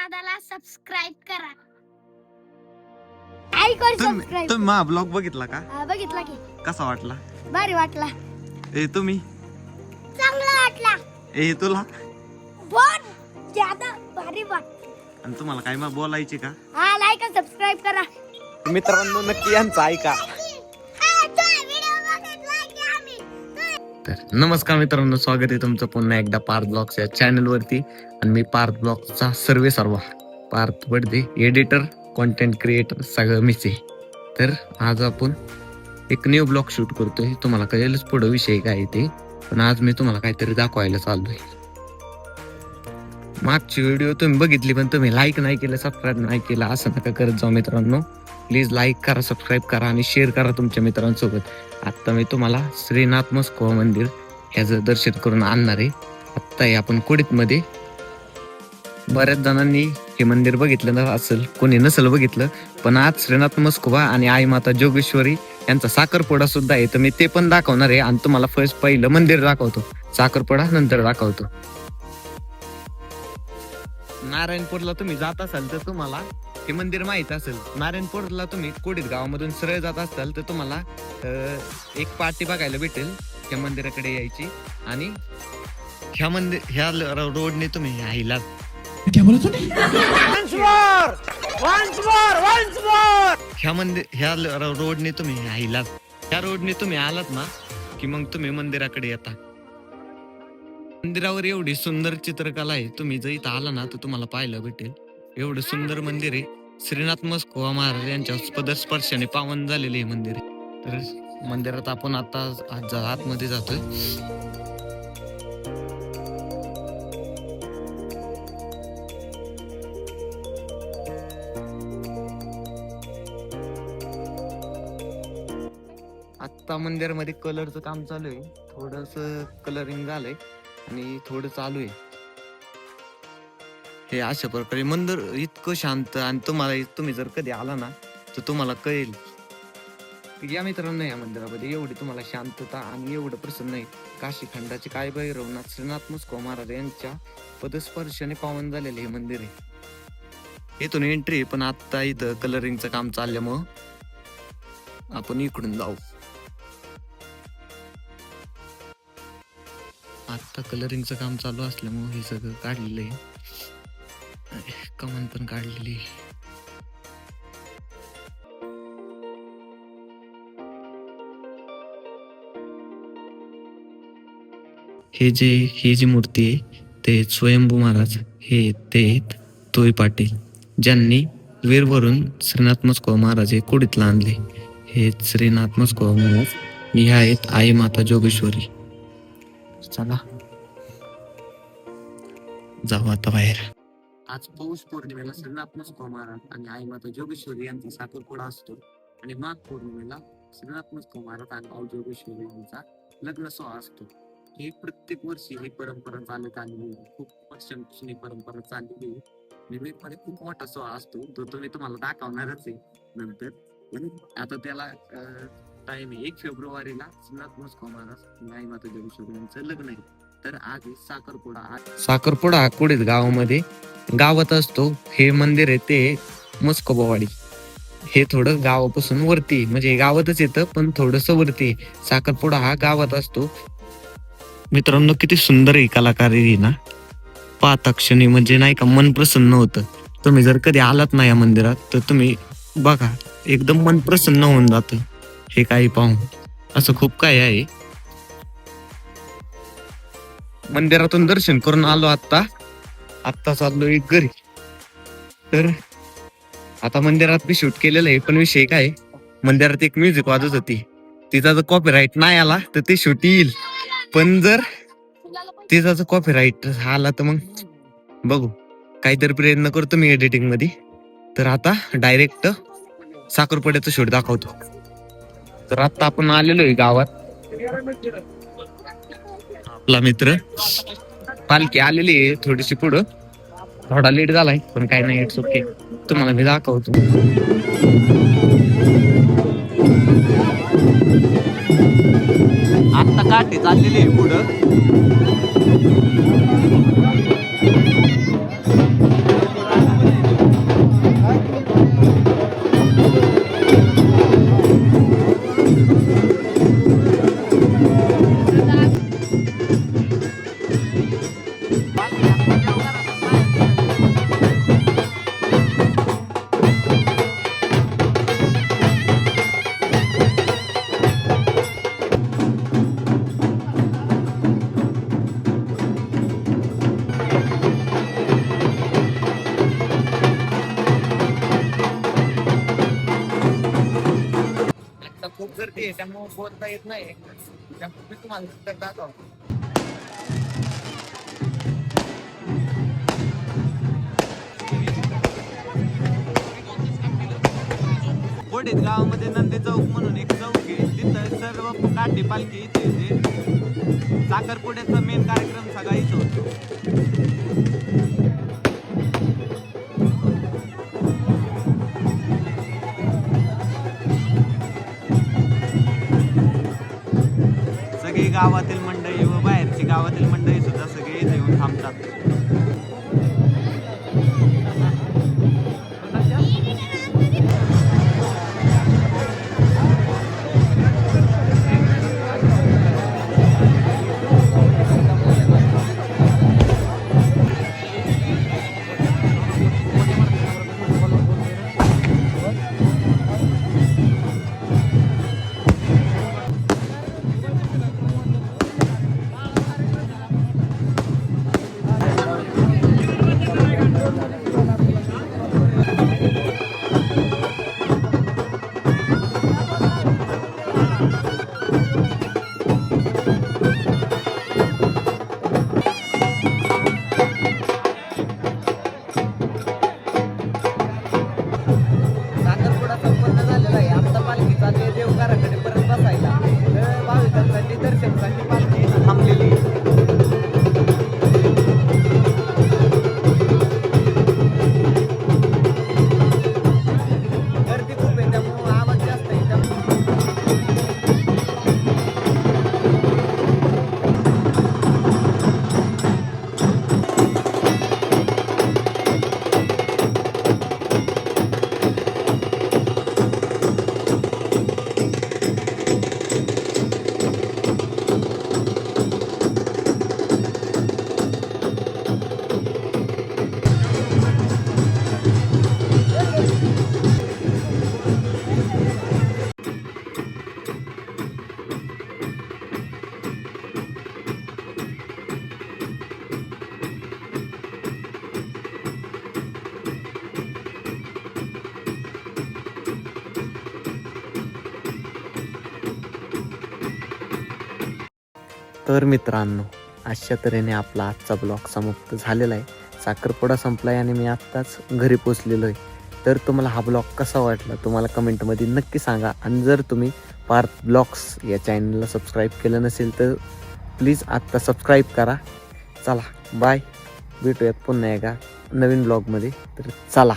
दादाला सबस्क्राईब करा. तुम्ही सबस्क्राईब तुम्ही मा ब्लॉग बघितला का? बघितला की. कसा वाटला? भारी वाटला. ए तुम्ही? चांगला वाटला. ए तुला? बहुत ज्यादा भारी वाट आणि तुम्हाला काय मग बोलायचे का? हा लाईक सबस्क्राईब करा. मित्रांनो नक्की यांचं ऐका. तर नमस्कार मित्रांनो स्वागत आहे तुमचं पुन्हा एकदा पार्थ ब्लॉग्स या चॅनलवरती आणि मी पार्थ ब्लॉग्सचा सर्वे सर्व Parth birthday editor content creator सगळं मीच आहे. तर आज आपण एक न्यू ब्लॉग शूट करतोय. तुम्हाला कळेलच पुढं विषय काय ते. पण आज मी तुम्हाला काहीतरी दाखवायला चाललोय. मागची व्हिडिओ तुम्ही बघितली पण तुम्ही लाईक नाही केलं सबस्क्राईब नाही केलं असं नका करत जाऊ मित्रांनो. प्लीज लाईक करा सबस्क्राईब करा आणि शेअर करा तुमच्या मित्रांसोबत. आत्ता मी तुम्हाला श्रीनाथ मस्कुवा मंदिर ह्याचं दर्शन करून आणणार आहे. आत्ता हे आपण कुडीतमध्ये. बऱ्याच जणांनी हे मंदिर बघितलं असेल कोणी नसेल बघितलं पण आज श्रीनाथ मस्कोबा आणि आई माता जोगेश्वरी यांचा साखरपुडा सुद्धा आहे. तर मी ते पण दाखवणार आहे आणि तुम्हाला फर्स्ट पहिलं मंदिर दाखवतो. साखरपुडा नंतर दाखवतो. नारायणपूरला तुम्ही जात असाल तर तुम्हाला हे मंदिर माहीत असेल. नारायणपूरला तुम्ही कोडीत गावामधून सरळ जात असाल तर तुम्हाला एक पार्टी बघायला भेटेल त्या मंदिराकडे यायची. आणि ह्या मंदिर ह्या रोडने तुम्ही ह्याला ह्या मंदिर ह्या रोडने तुम्ही ह्याला ह्या रोडने तुम्ही आलात ना की मग तुम्ही मंदिराकडे येता. मंदिरावर एवढी सुंदर चित्रकला आहे. तुम्ही जर इथं आला ना तर तुम्हाला पाहायला भेटेल. एवढं सुंदर मंदिर आहे. श्रीनाथ मस्कोवा महाराज यांच्या पदस्पर्शाने पावन झालेले हे मंदिर आहे. तर मंदिरात आपण आता आज आतमध्ये जातोय. आत्ता मंदिरामध्ये कलरचं काम चालू आहे. थोडस कलरिंग झालंय. आणि थोडं चालू आहे. हे अशा प्रकारे मंदिर इतकं शांत आणि तुम्हाला तुम्ही जर कधी आला ना तर तुम्हाला कळेल. या मित्रांनो या मंदिरामध्ये एवढी तुम्हाला शांतता आणि एवढं प्रसन्न आहे. काशीखंडाचे काय भैरवनाथ श्रीनाथ मुस्को महाराज यांच्या पदस्पर्शाने पावन झालेले हे मंदिर आहे. इथून एंट्री पण आता इथं कलरिंगचं काम चालल्यामुळं आपण इकडून जाऊ. आत्ता कलरिंगचं काम चालू असल्यामुळे हे सगळं काढलेलं आहे. कमान पण काढलेली आहे. हे जे ही जी मूर्ती आहे ते स्वयंभू महाराज हे ते तोय पाटील ज्यांनी वीरवरून श्रीनाथ मस्को महाराज हे कुडीतला आणले. हे श्रीनाथ मस्को महाराज मी आहेत आई माता जोगेश्वरी. चला. जाऊ आता बाहेर. आज पौष पौर्णिमेला श्रीनाथ मस्को आणि आई माता जोगेश्वरी यांचा साखरपुडा असतो. आणि माघ पौर्णिमेला श्रीनाथ मस्को आणि आई जोगेश्वरी यांचा लग्न सोहळा असतो. हे प्रत्येक वर्षी ही परंपरा चालत आलेली खूप वर्षांपासून ही परंपरा चाललेली आहे. खूप मोठा सोहळा असतो. तो तुम्ही तुम्हाला दाखवणारच आहे. नंतर आता त्याला टाइम आहे. एक फेब्रुवारीला श्रीनाथ मस्को आणि आई माता जोगेश्वरी यांचं लग्न आहे. तर आज साखरपुडा साखरपुडा साखरपुडा कुडीत गावामध्ये गावात असतो. हे मंदिर आहे ते मस्कोबावाडी. हे थोडं गावापासून वरती आहे. म्हणजे गावातच येतं पण थोडस वरती आहे. साखरपुडा हा गावात असतो. मित्रांनो किती सुंदर आहे कलाकारी आहे ना. पाहता क्षणी म्हणजे नाही का मन प्रसन्न होतं. तुम्ही जर कधी आलात ना या मंदिरात तर तुम्ही बघा एकदम मन प्रसन्न होऊन जातं. हे काही पाहून. असं खूप काही आहे. मंदिरातून दर्शन करून आलो आत्ता. आत्ता चाललो एक घरी. तर आता मंदिरात मी शूट केलेलं आहे पण विषय काय? मंदिरात एक म्युझिक वाजत होती. तिचा जर कॉपीराईट नाही आला तर ते शूट येईल. पण जर तिचा जर कॉपीराईट आला तर मग बघू. काहीतरी प्रयत्न करतो मी एडिटिंगमध्ये तर आता डायरेक्ट साखरपुड्याचं शूट दाखवतो. तर आता आपण आलेलो आहे गावात. आपला मित्र. पालखी आलेली आहे थोडीशी पुढं. थोडा लेट झालाय पण काही नाही इट्स ओके तुम्हाला मी दाखवतो. आता काठी चाललेली आहे पुढं. गर्दी आहे त्यामुळे बोलता येत नाही. त्यामुळे मी तुम्हाला दाखवतो. गावामध्ये नंदी चौक म्हणून एक चौक आहे. तिथं सर्व काठी पालखी इथे येते साखरपुड्याचा मेन कार्यक्रम सगळा इथं होतो. गावातील मंडळी व बाहेरची गावातील मंडळी सुद्धा सगळे येऊन थांबतात. तर मित्रांनो अशा तऱ्हेने आपला आजचा ब्लॉग समाप्त झालेला आहे. साखरपुडा संपला आणि मी आत्ताच घरी पोचलेलो आहे. तर तुम्हाला हा ब्लॉग कसा वाटला तुम्हाला कमेंटमध्ये नक्की सांगा. आणि जर तुम्ही पार्थ ब्लॉग्स या चॅनलला सबस्क्राईब केलं नसेल तर प्लीज आत्ता सबस्क्राईब करा. चला बाय. भेटूयात पुन्हा एका नवीन ब्लॉगमध्ये. तर चला.